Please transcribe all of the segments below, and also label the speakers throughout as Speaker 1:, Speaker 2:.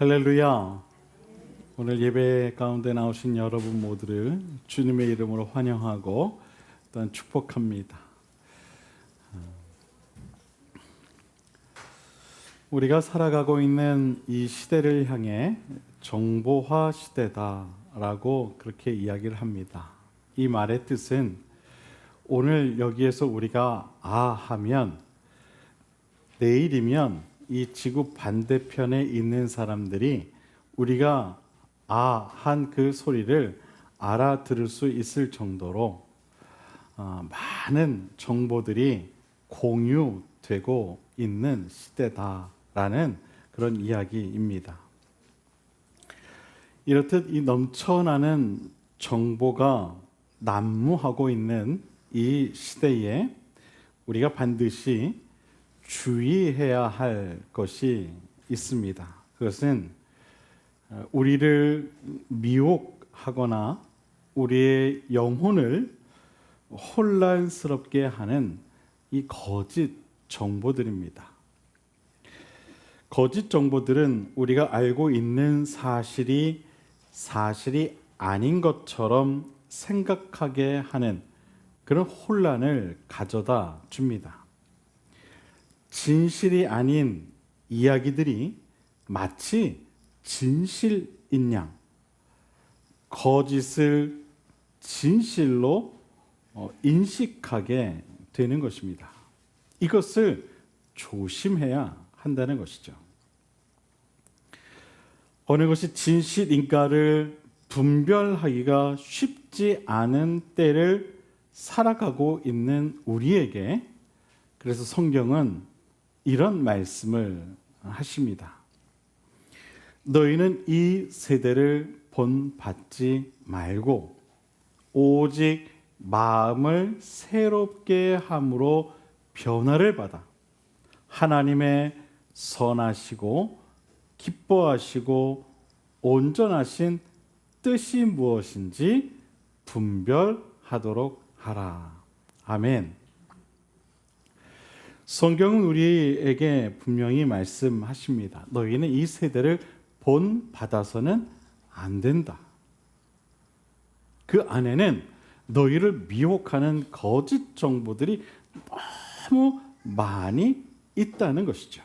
Speaker 1: 할렐루야. 오늘 예배 가운데 나오신 여러분 모두를 주님의 이름으로 환영하고 또한 축복합니다. 우리가 살아가고 있는 이 시대를 향해 정보화 시대다라고 그렇게 이야기를 합니다. 이 말의 뜻은 오늘 여기에서 우리가 아 하면 내일이면 이 지구 반대편에 있는 사람들이 우리가 아 한 그 소리를 알아들을 수 있을 정도로 어, 많은 정보들이 공유되고 있는 시대다라는 그런 이야기입니다. 이렇듯 이 넘쳐나는 정보가 난무하고 있는 이 시대에 우리가 반드시 주의해야 할 것이 있습니다. 그것은 어, 우리를 미혹하거나 우리의 영혼을 혼란스럽게 하는 이 거짓 정보들입니다. 거짓 정보들은 우리가 알고 있는 사실이 사실이 아닌 것처럼 생각하게 하는 그런 혼란을 가져다 줍니다. 진실이 아닌 이야기들이 마치 진실인 양 거짓을 진실로 어, 인식하게 되는 것입니다. 이것을 조심해야 한다는 것이죠. 어느 것이 진실인가를 분별하기가 쉽지 않은 때를 살아가고 있는 우리에게 그래서 성경은 이런 말씀을 하십니다. 너희는 이 세대를 본받지 말고 오직 마음을 새롭게 함으로 변화를 받아 하나님의 선하시고 기뻐하시고 온전하신 뜻이 무엇인지 분별하도록 하라. 아멘. 성경은 우리에게 분명히 말씀하십니다. 너희는 이 세대를 본 받아서는 안 된다. 그 안에는 너희를 미혹하는 거짓 정보들이 너무 많이 있다는 것이죠.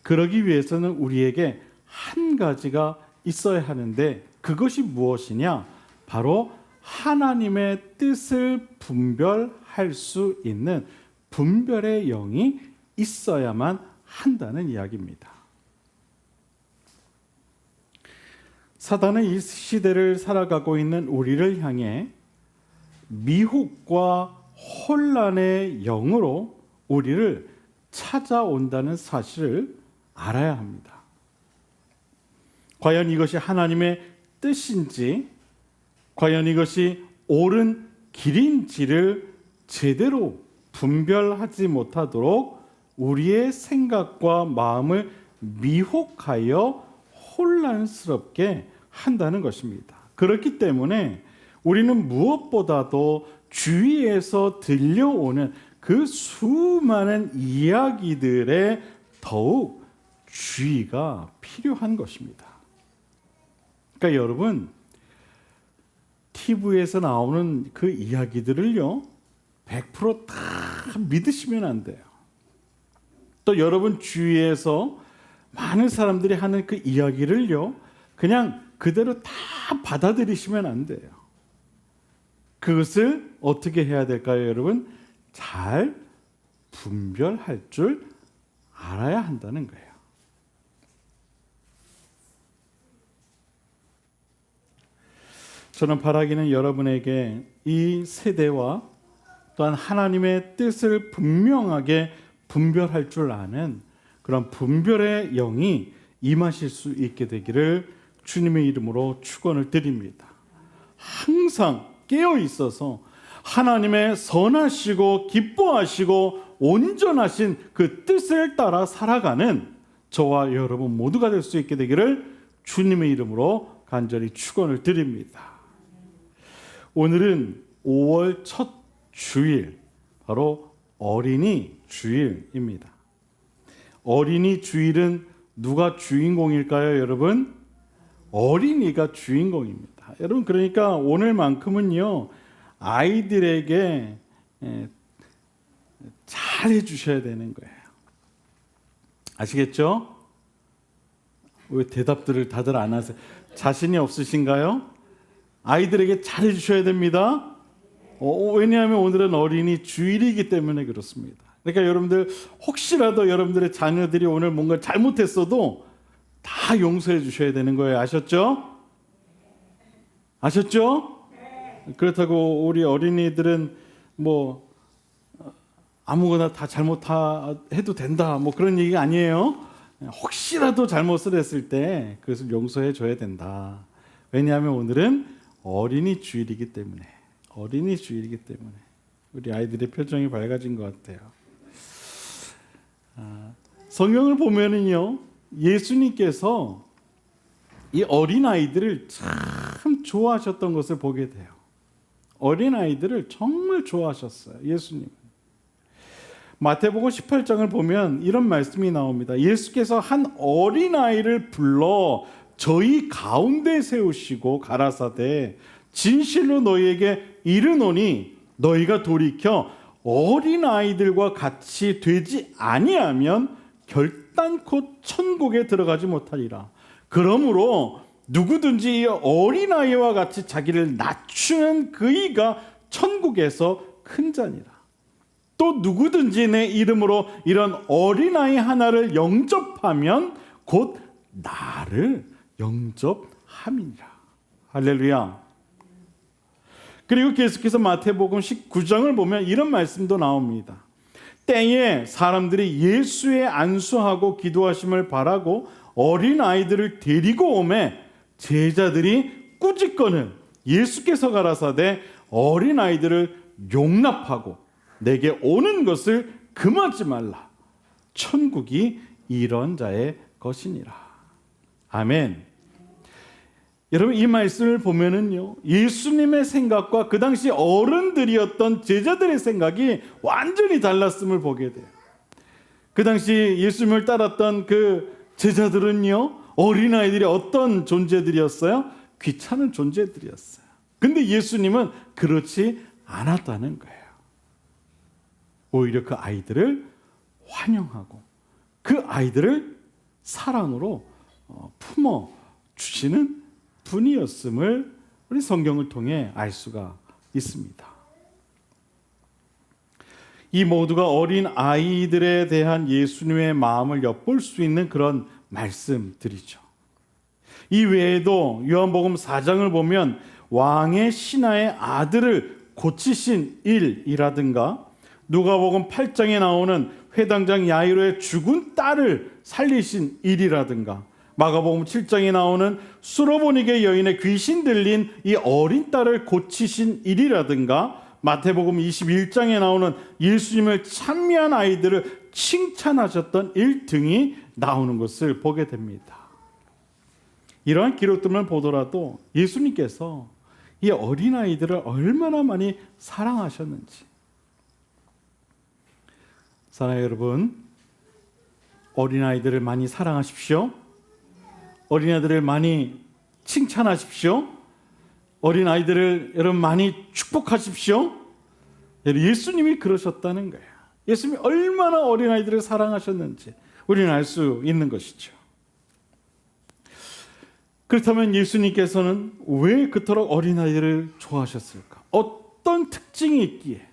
Speaker 1: 그러기 위해서는 우리에게 한 가지가 있어야 하는데 그것이 무엇이냐? 바로 하나님의 뜻을 분별할 수 있는 분별의 영이 있어야만 한다는 이야기입니다. 사단은 이 시대를 살아가고 있는 우리를 향해 미혹과 혼란의 영으로 우리를 찾아온다는 사실을 알아야 합니다. 과연 이것이 하나님의 뜻인지, 과연 이것이 옳은 길인지를 제대로 분별하지 못하도록 우리의 생각과 마음을 미혹하여 혼란스럽게 한다는 것입니다. 그렇기 때문에 우리는 무엇보다도 주위에서 들려오는 그 수많은 이야기들에 더욱 주의가 필요한 것입니다. 그러니까 여러분, TV에서 나오는 그 이야기들을요, 100%다 믿으시면 안 돼요. 또 여러분 주위에서 많은 사람들이 하는 그 이야기를요, 그냥 그대로 다 받아들이시면 안 돼요. 그것을 어떻게 해야 될까요, 여러분? 잘 분별할 줄 알아야 한다는 거예요. 저는 바라기는 여러분에게 이 세대와 또한 하나님의 뜻을 분명하게 분별할 줄 아는 그런 분별의 영이 임하실 수 있게 되기를 주님의 이름으로 축원을 드립니다. 항상 깨어 있어서 하나님의 선하시고 기뻐하시고 온전하신 그 뜻을 따라 살아가는 저와 여러분 모두가 될 수 있게 되기를 주님의 이름으로 간절히 축원을 드립니다. 오늘은 5월 첫 주일 바로 어린이 주일입니다. 어린이 주일은 누가 주인공일까요, 여러분? 어린이가 주인공입니다. 여러분 그러니까 오늘만큼은요 아이들에게 예, 잘해 주셔야 되는 거예요. 아시겠죠? 왜 대답들을 다들 안 하세요? 자신이 없으신가요? 아이들에게 잘 해 주셔야 됩니다. 어, 왜냐하면 오늘은 어린이 주일이기 때문에 그렇습니다. 그러니까 여러분들 혹시라도 여러분들의 자녀들이 오늘 뭔가 잘못했어도 다 용서해 주셔야 되는 거예요. 아셨죠? 아셨죠? 그렇다고 우리 어린이들은 뭐 아무거나 다 잘못해도 된다. 뭐 그런 얘기가 아니에요. 혹시라도 잘못을 했을 때 그것을 용서해 줘야 된다. 왜냐하면 오늘은 어린이 주일이기 때문에 어린이 주일이기 때문에 우리 아이들의 표정이 밝아진 것 같아요. 아, 성경을 보면은요 예수님께서 이 어린 아이들을 참 좋아하셨던 것을 보게 돼요. 어린 아이들을 정말 좋아하셨어요. 예수님. 마태복음 18장을 보면 이런 말씀이 나옵니다. 예수께서 한 어린 아이를 불러 저희 가운데 세우시고 가라사대 진실로 너희에게 이르노니 너희가 돌이켜 어린 아이들과 같이 되지 아니하면 결단코 천국에 들어가지 못하리라. 그러므로 누구든지 이 어린 아이와 같이 자기를 낮추는 그이가 천국에서 큰 자니라. 또 누구든지 내 이름으로 이런 어린 아이 하나를 영접하면 곧 나를 영접함이니라. 할렐루야. 그리고 계속해서 마태복음 19장을 보면 이런 말씀도 나옵니다. 때에 사람들이 예수의 안수하고 기도하심을 바라고 어린 아이들을 데리고 오매 제자들이 꾸짖거는 예수께서 가라사대 어린 아이들을 용납하고 내게 오는 것을 금하지 말라. 천국이 이런 자의 것이니라. 아멘. 여러분 이 말씀을 보면은요 예수님의 생각과 그 당시 어른들이었던 제자들의 생각이 완전히 달랐음을 보게 돼요. 그 당시 예수님을 따랐던 그 제자들은요 어린 아이들이 어떤 존재들이었어요? 귀찮은 존재들이었어요. 근데 예수님은 그렇지 않았다는 거예요. 오히려 그 아이들을 환영하고 그 아이들을 사랑으로 어, 품어 주시는 분이었음을 우리 성경을 통해 알 수가 있습니다. 이 모두가 어린 아이들에 대한 예수님의 마음을 엿볼 수 있는 그런 말씀들이죠. 이 외에도 요한복음 4장을 보면 왕의 신하의 아들을 고치신 일이라든가 누가복음 8장에 나오는 회당장 야이로의 죽은 딸을 살리신 일이라든가 마가복음 7장에 나오는 수로보니게 여인의 귀신 들린 이 어린 딸을 고치신 일이라든가 마태복음 21장에 나오는 예수님을 찬미한 아이들을 칭찬하셨던 일 등이 나오는 것을 보게 됩니다. 이러한 기록들만 보더라도 예수님께서 이 어린 아이들을 얼마나 많이 사랑하셨는지 사랑해 여러분 어린 아이들을 많이 사랑하십시오. 어린 아이들을 많이 칭찬하십시오. 어린 아이들을 여러분 많이 축복하십시오. 예수님이 그러셨다는 거예요. 예수님이 얼마나 어린 아이들을 사랑하셨는지 우리는 알 수 있는 것이죠. 그렇다면 예수님께서는 왜 그토록 어린 아이들을 좋아하셨을까? 어떤 특징이 있기에?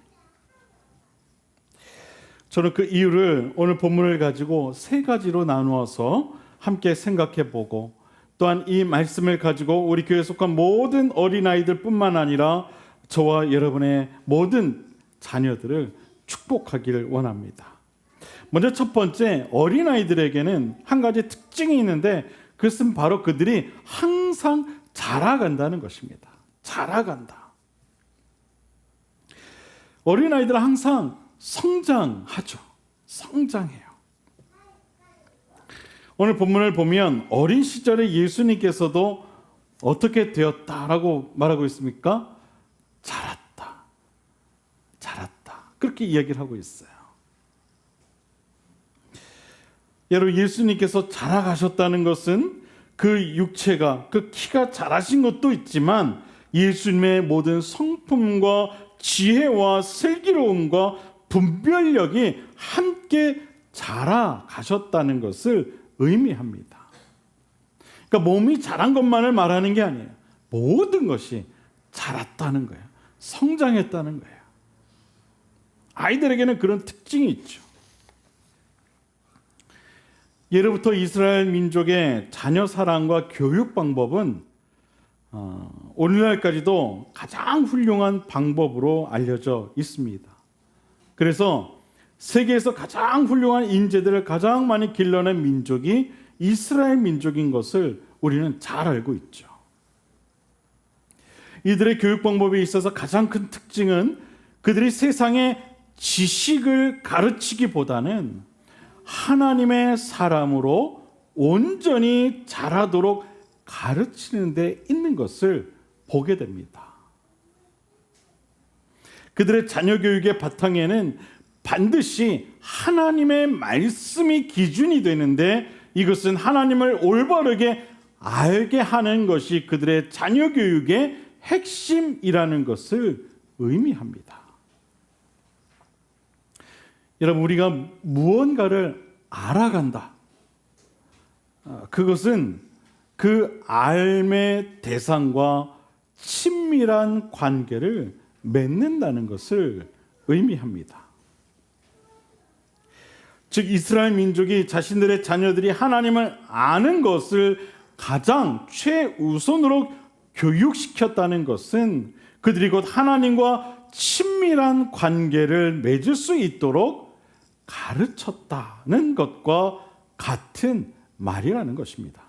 Speaker 1: 저는 그 이유를 오늘 본문을 가지고 세 가지로 나누어서 함께 생각해 보고 또한 이 말씀을 가지고 우리 교회에 속한 모든 어린아이들뿐만 아니라 저와 여러분의 모든 자녀들을 축복하기를 원합니다. 먼저 첫 번째 어린아이들에게는 한 가지 특징이 있는데 그것은 바로 그들이 항상 자라간다는 것입니다. 자라간다. 어린아이들은 항상 성장하죠. 성장해요. 오늘 본문을 보면 어린 시절에 예수님께서도 어떻게 되었다라고 말하고 있습니까? 자랐다. 자랐다. 그렇게 이야기를 하고 있어요. 여러분 예수님께서 자라가셨다는 것은 그 육체가 그 키가 자라신 것도 있지만 예수님의 모든 성품과 지혜와 슬기로움과 분별력이 함께 자라가셨다는 것을 의미합니다. 그러니까 몸이 자란 것만을 말하는 게 아니에요. 모든 것이 자랐다는 거예요. 성장했다는 거예요. 아이들에게는 그런 특징이 있죠. 예로부터 이스라엘 민족의 자녀 사랑과 교육 방법은 어, 오늘날까지도 가장 훌륭한 방법으로 알려져 있습니다. 그래서 세계에서 가장 훌륭한 인재들을 가장 많이 길러낸 민족이 이스라엘 민족인 것을 우리는 잘 알고 있죠. 이들의 교육 방법에 있어서 가장 큰 특징은 그들이 세상에 지식을 가르치기보다는 하나님의 사람으로 온전히 자라도록 가르치는 데 있는 것을 보게 됩니다. 그들의 자녀 교육의 바탕에는 반드시 하나님의 말씀이 기준이 되는데 이것은 하나님을 올바르게 알게 하는 것이 그들의 자녀 교육의 핵심이라는 것을 의미합니다. 여러분 우리가 무언가를 알아간다. 아, 그것은 그 알의 대상과 친밀한 관계를 맺는다는 것을 의미합니다. 즉 이스라엘 민족이 자신들의 자녀들이 하나님을 아는 것을 가장 최우선으로 교육시켰다는 것은 그들이 곧 하나님과 친밀한 관계를 맺을 수 있도록 가르쳤다는 것과 같은 말이라는 것입니다.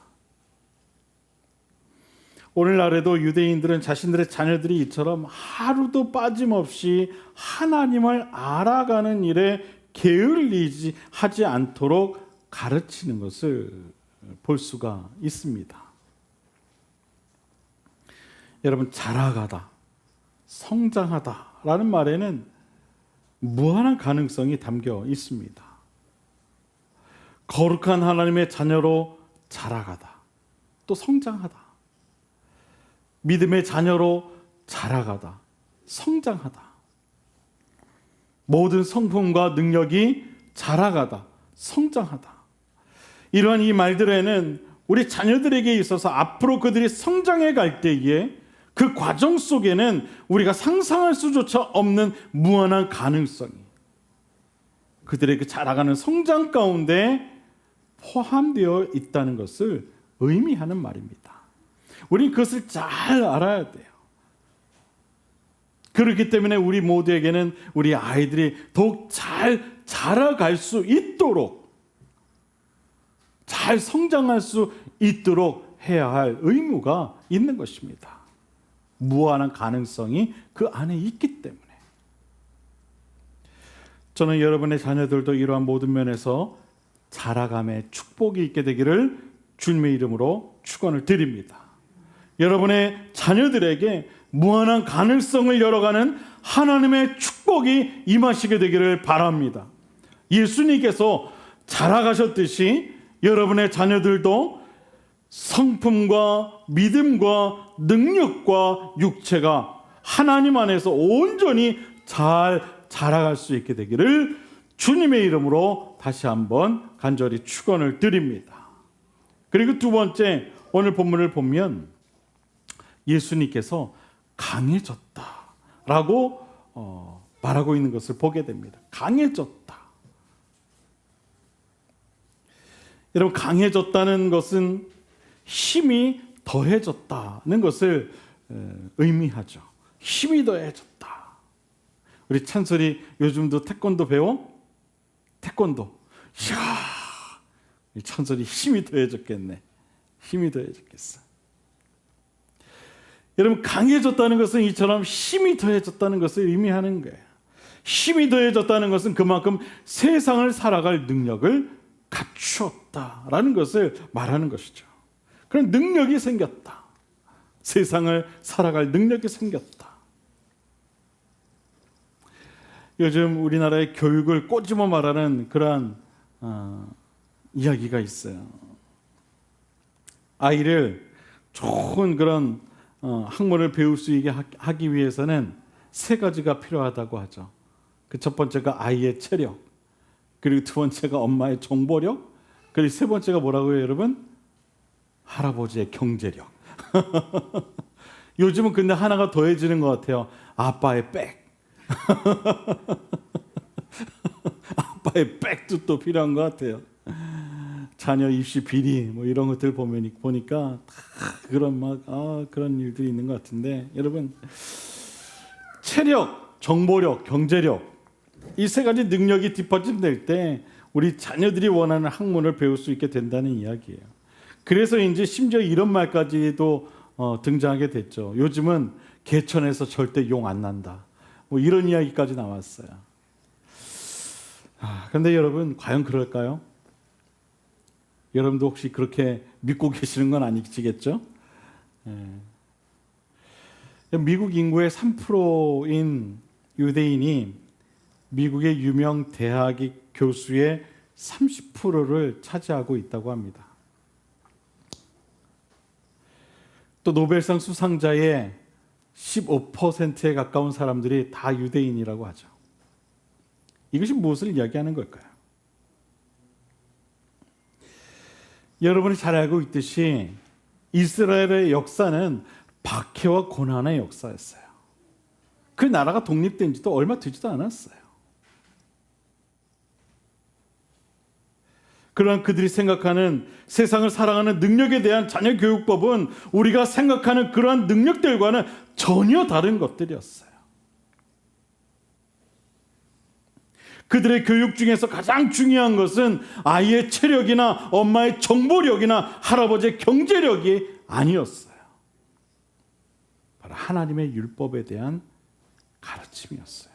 Speaker 1: 오늘날에도 유대인들은 자신들의 자녀들이 이처럼 하루도 빠짐없이 하나님을 알아가는 일에 게을리지 하지 않도록 가르치는 것을 볼 수가 있습니다. 여러분 자라가다, 성장하다라는 말에는 무한한 가능성이 담겨 있습니다. 거룩한 하나님의 자녀로 자라가다, 또 성장하다. 믿음의 자녀로 자라가다, 성장하다. 모든 성품과 능력이 자라가다, 성장하다. 이러한 이 말들에는 우리 자녀들에게 있어서 앞으로 그들이 성장해 갈 때에 그 과정 속에는 우리가 상상할 수조차 없는 무한한 가능성이 그들의 그 자라가는 성장 가운데 포함되어 있다는 것을 의미하는 말입니다. 우리 그것을 잘 알아야 돼요. 그렇기 때문에 우리 모두에게는 우리 아이들이 더욱 잘 자라갈 수 있도록 잘 성장할 수 있도록 해야 할 의무가 있는 것입니다. 무한한 가능성이 그 안에 있기 때문에. 저는 여러분의 자녀들도 이러한 모든 면에서 자라감의 축복이 있게 되기를 주님의 이름으로 축원을 드립니다. 여러분의 자녀들에게 무한한 가능성을 열어가는 하나님의 축복이 임하시게 되기를 바랍니다. 예수님께서 자라가셨듯이 여러분의 자녀들도 성품과 믿음과 능력과 육체가 하나님 안에서 온전히 잘 자라갈 수 있게 되기를 주님의 이름으로 다시 한번 간절히 축원을 드립니다. 그리고 두 번째 오늘 본문을 보면 예수님께서 강해졌다 라고 어, 말하고 있는 것을 보게 됩니다. 강해졌다. 여러분 강해졌다는 것은 힘이 더해졌다는 것을 의미하죠. 힘이 더해졌다. 우리 찬솔이 요즘도 태권도 배워? 태권도. 이야, 찬솔이 힘이 더해졌겠네. 힘이 더해졌겠어. 여러분 강해졌다는 것은 이처럼 힘이 더해졌다는 것을 의미하는 거예요. 힘이 더해졌다는 것은 그만큼 세상을 살아갈 능력을 갖추었다라는 것을 말하는 것이죠. 그런 능력이 생겼다. 세상을 살아갈 능력이 생겼다. 요즘 우리나라의 교육을 꼬집어 말하는 그러한 어, 이야기가 있어요. 아이를 좋은 그런 어, 학문을 배울 수 있게 하- 하기 위해서는 세 가지가 필요하다고 하죠. 그 첫 번째가 아이의 체력, 그리고 두 번째가 엄마의 정보력, 그리고 세 번째가 뭐라고요, 여러분? 할아버지의 경제력. 요즘은 근데 하나가 더해지는 것 같아요. 아빠의 백. 아빠의 백도 또 필요한 것 같아요. 자녀 입시 비리 뭐 이런 것들 보면 보니까 다 그런 막 아, 그런 일들이 있는 것 같은데 여러분 체력, 정보력, 경제력 이 세 가지 능력이 뒷받침될 때 우리 자녀들이 원하는 학문을 배울 수 있게 된다는 이야기예요. 그래서 이제 심지어 이런 말까지도 어, 등장하게 됐죠. 요즘은 개천에서 절대 용 안 난다. 뭐 이런 이야기까지 나왔어요. 아, 근데 여러분 과연 그럴까요? 여러분도 혹시 그렇게 믿고 계시는 건 아니시겠죠? 예. 미국 인구의 3%인 유대인이 미국의 유명 대학의 교수의 30%를 차지하고 있다고 합니다. 또 노벨상 수상자의 15%에 가까운 사람들이 다 유대인이라고 하죠. 이것이 무엇을 이야기하는 걸까요? 여러분이 잘 알고 있듯이 이스라엘의 역사는 박해와 고난의 역사였어요. 그 나라가 독립된 지도 얼마 되지도 않았어요. 그러나 그들이 생각하는 세상을 살아가는 능력에 대한 자녀 교육법은 우리가 생각하는 그러한 능력들과는 전혀 다른 것들이었어요. 그들의 교육 중에서 가장 중요한 것은 아이의 체력이나 엄마의 정보력이나 할아버지의 경제력이 아니었어요. 바로 하나님의 율법에 대한 가르침이었어요.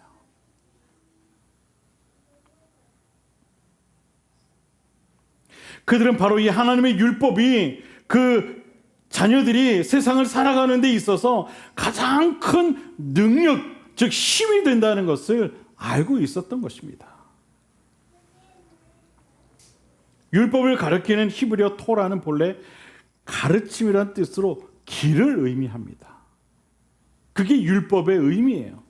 Speaker 1: 그들은 바로 이 하나님의 율법이 그 자녀들이 세상을 살아가는 데 있어서 가장 큰 능력, 즉 힘이 된다는 것을 알고 있었던 것입니다. 율법을 가르치는 히브리어 토라는 본래 가르침이란 뜻으로 길을 의미합니다. 그게 율법의 의미예요.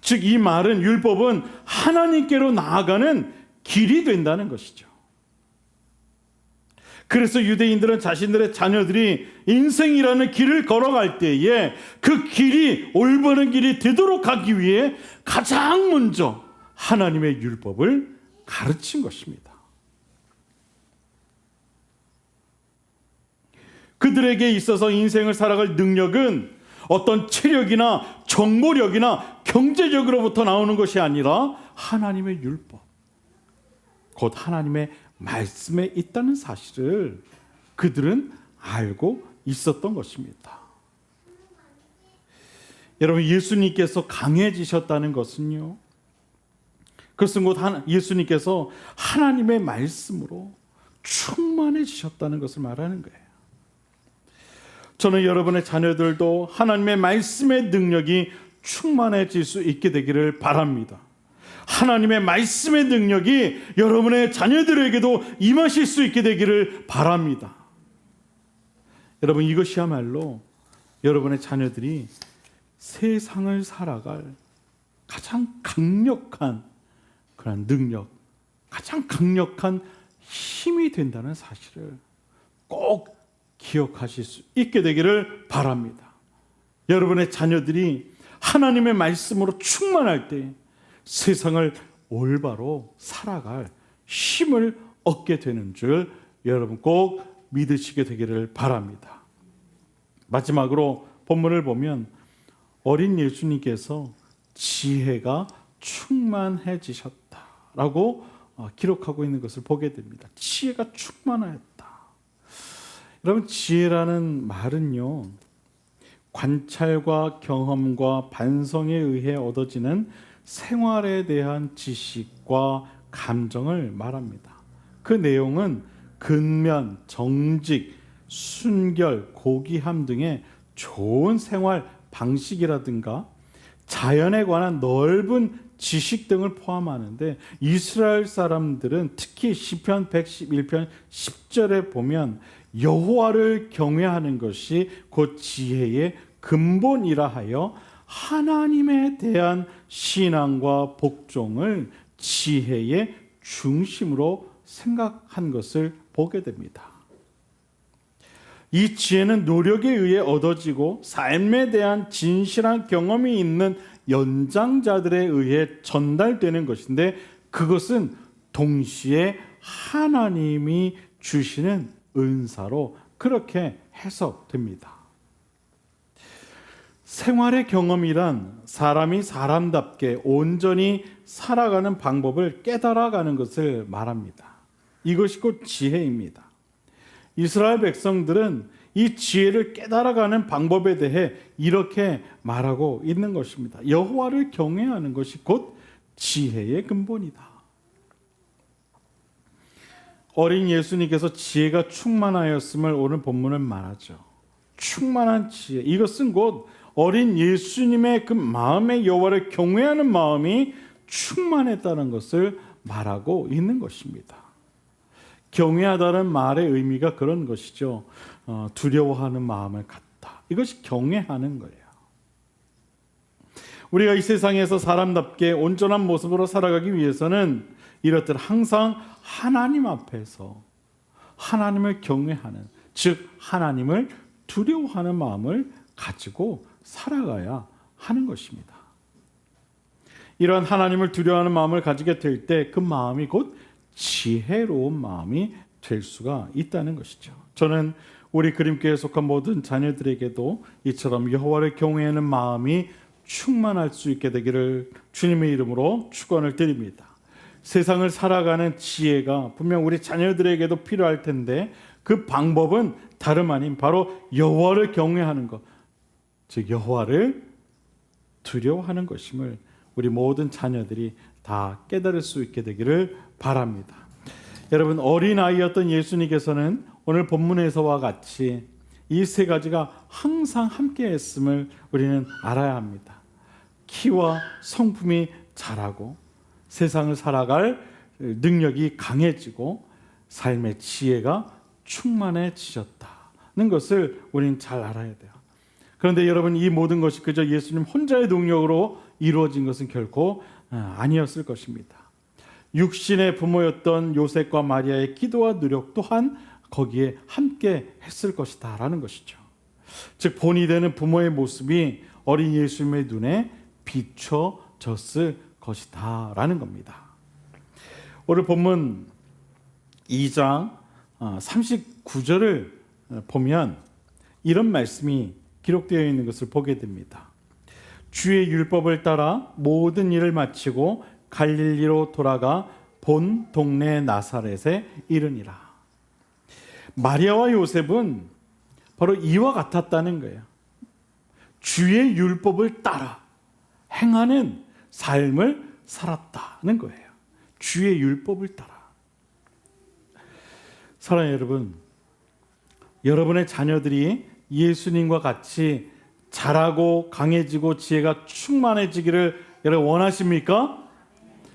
Speaker 1: 즉 이 말은 율법은 하나님께로 나아가는 길이 된다는 것이죠. 그래서 유대인들은 자신들의 자녀들이 인생이라는 길을 걸어갈 때에 그 길이 올바른 길이 되도록 하기 위해 가장 먼저 하나님의 율법을 가르친 것입니다. 그들에게 있어서 인생을 살아갈 능력은 어떤 체력이나 정보력이나 경제력으로부터 나오는 것이 아니라 하나님의 율법, 곧 하나님의 말씀에 있다는 사실을 그들은 알고 있었던 것입니다. 여러분 예수님께서 강해지셨다는 것은요. 그것은 곧 예수님께서 하나님의 말씀으로 충만해지셨다는 것을 말하는 거예요. 저는 여러분의 자녀들도 하나님의 말씀의 능력이 충만해질 수 있게 되기를 바랍니다. 하나님의 말씀의 능력이 여러분의 자녀들에게도 임하실 수 있게 되기를 바랍니다. 여러분 이것이야말로 여러분의 자녀들이 세상을 살아갈 가장 강력한 그런 능력, 가장 강력한 힘이 된다는 사실을 꼭 기억하실 수 있게 되기를 바랍니다. 여러분의 자녀들이 하나님의 말씀으로 충만할 때 세상을 올바로 살아갈 힘을 얻게 되는 줄 여러분 꼭 믿으시게 되기를 바랍니다. 마지막으로 본문을 보면 어린 예수님께서 지혜가 충만해지셨다라고 어, 기록하고 있는 것을 보게 됩니다. 지혜가 충만하였다. 여러분 지혜라는 말은요. 관찰과 경험과 반성에 의해 얻어지는 생활에 대한 지식과 감정을 말합니다. 그 내용은 근면, 정직, 순결, 고귀함 등의 좋은 생활 방식이라든가 자연에 관한 넓은 지식 등을 포함하는데 이스라엘 사람들은 특히 시편 111편 10절에 보면 여호와를 경외하는 것이 곧 지혜의 근본이라 하여 하나님에 대한 신앙과 복종을 지혜의 중심으로 생각한 것을 보게 됩니다. 이 지혜는 노력에 의해 얻어지고 삶에 대한 진실한 경험이 있는 연장자들에 의해 전달되는 것인데 그것은 동시에 하나님이 주시는 은사로 그렇게 해석됩니다. 생활의 경험이란 사람이 사람답게 온전히 살아가는 방법을 깨달아가는 것을 말합니다. 이것이 곧 지혜입니다. 이스라엘 백성들은 이 지혜를 깨달아가는 방법에 대해 이렇게 말하고 있는 것입니다. 여호와를 경외하는 것이 곧 지혜의 근본이다. 어린 예수님께서 지혜가 충만하였음을 오늘 본문은 말하죠. 충만한 지혜. 이것은 곧 어린 예수님의 그 마음의 여호와를 경외하는 마음이 충만했다는 것을 말하고 있는 것입니다. 경외하다는 말의 의미가 그런 것이죠. 어, 두려워하는 마음을 갖다. 이것이 경외하는 거예요. 우리가 이 세상에서 사람답게 온전한 모습으로 살아가기 위해서는 이렇듯 항상 하나님 앞에서 하나님을 경외하는 즉 하나님을 두려워하는 마음을 가지고 살아가야 하는 것입니다. 이러한 하나님을 두려워하는 마음을 가지게 될 때 그 마음이 곧 지혜로운 마음이 될 수가 있다는 것이죠. 저는 우리 그림교에 속한 모든 자녀들에게도 이처럼 여호와를 경외하는 마음이 충만할 수 있게 되기를 주님의 이름으로 축원을 드립니다. 세상을 살아가는 지혜가 분명 우리 자녀들에게도 필요할 텐데 그 방법은 다름 아닌 바로 여호와를 경외하는 것, 즉 여호와를 두려워하는 것임을 우리 모든 자녀들이 다 깨달을 수 있게 되기를 바랍니다. 여러분 어린 아이였던 예수님께서는 오늘 본문에서와 같이 이 세 가지가 항상 함께했음을 우리는 알아야 합니다. 키와 성품이 자라고 세상을 살아갈 능력이 강해지고 삶의 지혜가 충만해지셨다는 것을 우리는 잘 알아야 돼요. 그런데 여러분 이 모든 것이 그저 예수님 혼자의 능력으로 이루어진 것은 결코 아니었을 것입니다. 육신의 부모였던 요셉과 마리아의 기도와 노력 또한 거기에 함께 했을 것이다라는 것이죠. 즉 본이 되는 부모의 모습이 어린 예수님의 눈에 비춰졌을 것이다라는 겁니다. 오늘 본문 2장 39절을 보면 이런 말씀이 기록되어 있는 것을 보게 됩니다. 주의 율법을 따라 모든 일을 마치고 갈릴리로 돌아가 본 동네 나사렛에 이르니라. 마리아와 요셉은 바로 이와 같았다는 거예요. 주의 율법을 따라 행하는 삶을 살았다는 거예요. 주의 율법을 따라. 사랑하는 여러분, 여러분의 자녀들이 예수님과 같이 자라고 강해지고 지혜가 충만해지기를 여러분 원하십니까?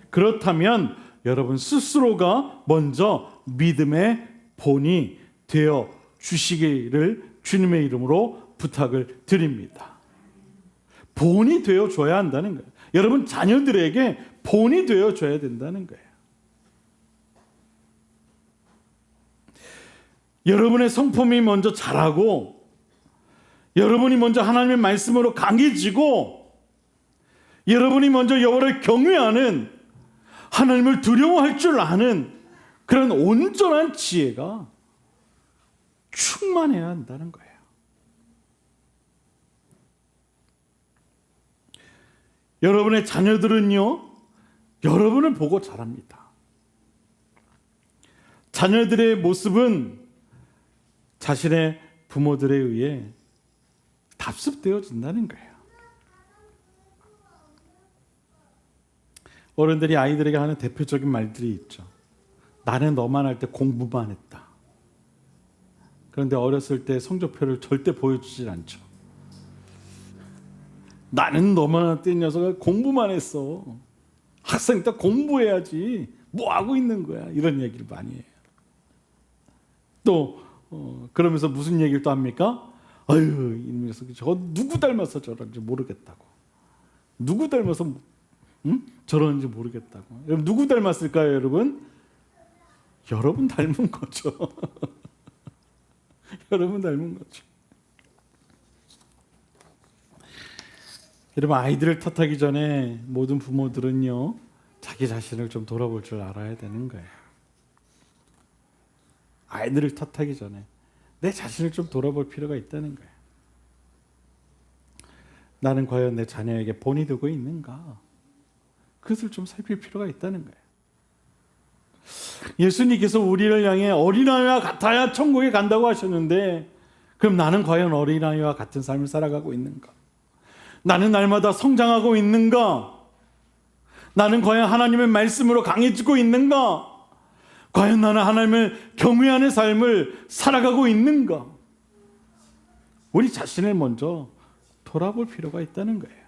Speaker 1: 그렇다면 여러분 스스로가 먼저 믿음의 본이 되어 주시기를 주님의 이름으로 부탁을 드립니다. 본이 되어 줘야 한다는 거예요. 여러분 자녀들에게 본이 되어 줘야 된다는 거예요. 여러분의 성품이 먼저 자라고 여러분이 먼저 하나님의 말씀으로 강해지고 여러분이 먼저 여호와를 경외하는 하나님을 두려워할 줄 아는 그런 온전한 지혜가 충만해야 한다는 거예요. 여러분의 자녀들은요, 여러분을 보고 자랍니다. 자녀들의 모습은 자신의 부모들에 의해 답습되어진다는 거예요. 어른들이 아이들에게 하는 대표적인 말들이 있죠. 나는 너만 할 때 공부만 했다. 그런데 어렸을 때 성적표를 절대 보여주질 않죠. 나는 너만 뜬 녀석아 공부만 했어. 학생 때 공부해야지. 뭐 하고 있는 거야? 이런 얘기를 많이 해요. 또 어, 그러면서 무슨 얘기를 또 합니까? 아유 이 녀석이 저 누구 닮아서 저런지 모르겠다고. 누구 닮아서 음? 저러는지 모르겠다고. 여러분 누구 닮았을까요, 여러분? 여러분 닮은 거죠. 여러분 닮은 거죠. 여러분 아이들을 탓하기 전에 모든 부모들은요 자기 자신을 좀 돌아볼 줄 알아야 되는 거예요. 아이들을 탓하기 전에 내 자신을 좀 돌아볼 필요가 있다는 거예요. 나는 과연 내 자녀에게 본이 되고 있는가? 그것을 좀 살필 필요가 있다는 거예요. 예수님께서 우리를 향해 어린아이와 같아야 천국에 간다고 하셨는데 그럼 나는 과연 어린아이와 같은 삶을 살아가고 있는가? 나는 날마다 성장하고 있는가? 나는 과연 하나님의 말씀으로 강해지고 있는가? 과연 나는 하나님을 경외하는 삶을 살아가고 있는가? 우리 자신을 먼저 돌아볼 필요가 있다는 거예요.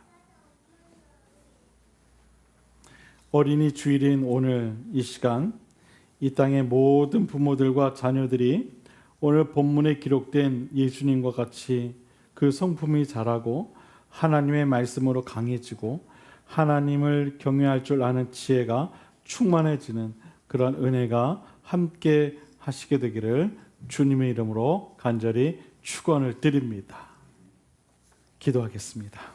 Speaker 1: 어린이 주일인 오늘 이 시간 이 땅의 모든 부모들과 자녀들이 오늘 본문에 기록된 예수님과 같이 그 성품이 자라고 하나님의 말씀으로 강해지고 하나님을 경외할 줄 아는 지혜가 충만해지는 그런 은혜가 함께 하시게 되기를 주님의 이름으로 간절히 축원을 드립니다. 기도하겠습니다.